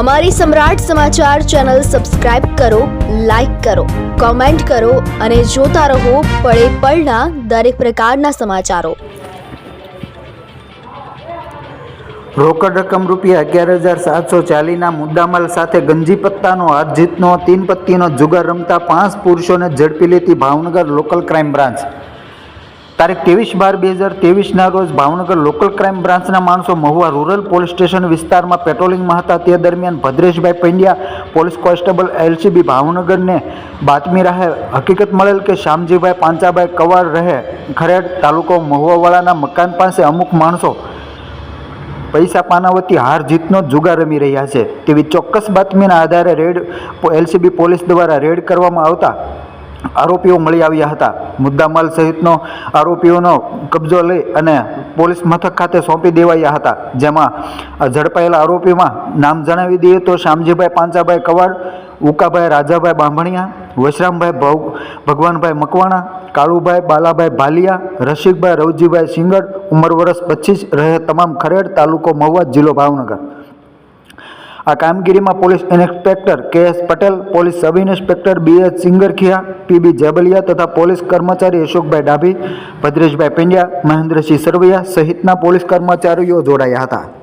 અમારી સમ્રાટ સમાચાર ચેનલ સબસ્ક્રાઇબ કરો, લાઇક કરો, કોમેન્ટ કરો અને જોતા રહો પળે પળના દરેક પ્રકારના સમાચારો. રોકડ રકમ રૂપિયા અગિયાર હજાર સાતસો ચાલીના મુદ્દામાલ સાથે ગંજી પત્તાનો હાથ જીતનો, તીન પત્તીનો જુગાર રમતા પાંચ પુરુષોને ઝડપી લેતી ભાવનગર લોકલ ક્રાઇમ બ્રાન્ચ. તારીખ ત્રેવીસ બાર બે હજાર ત્રેવીસના રોજ ભાવનગર લોકલ ક્રાઇમ બ્રાન્ચના માણસો મહુવા રૂરલ પોલીસ સ્ટેશન વિસ્તારમાં પેટ્રોલિંગમાં હતા. તે દરમિયાન Bhadreshbhai Pandya police constable LCB ભાવનગરને બાતમી રહે હકીકત મળેલ કે શ્યામજીભાઈ પાંચાભાઈ કવાડ રહે ખરેડ તાલુકો મહુવાવાળાના મકાન પાસે અમુક માણસો પૈસા પાનાવતી હાર જીતનો જુગાર રમી રહ્યા છે. તેવી ચોક્કસ બાતમીના આધારે રેડ એલસીબી પોલીસ દ્વારા રેડ કરવામાં આવતા આરોપીઓ મળી આવ્યા હતા. મુદ્દામાલ સહિતનો આરોપીઓનો કબજો લઈ અને પોલીસ મથક ખાતે સોંપી દેવાયા હતા. જેમાં ઝડપાયેલા આરોપીમાં નામ જણાવી દઈએ તો શ્યામજીભાઈ પાંચાભાઈ કવાડ, ઉકાભાઈ રાજાભાઈ બાંભણિયા, વશરામભાઈ ભવ, ભગવાનભાઈ મકવાણા, કાળુભાઈ બાલાભાઈ ભાલિયા, રસિકભાઈ રવજીભાઈ સિંગડ ઉંમર વર્ષ પચીસ, રહે તમામ ખરેડ તાલુકો મહુવા, જિલ્લો ભાવનગર. આ કામગીરીમાં police inspector K S Patel, police sub inspector B H Singarkhiya PB Jebaliya તથા પોલીસ કર્મચારી અશોકભાઈ ડાભી, ભદ્રેશભાઈ પંડ્યા, મહેન્દ્રસિંહ સરવૈયા સહિતના પોલીસ કર્મચારીઓ જોડાયા હતા.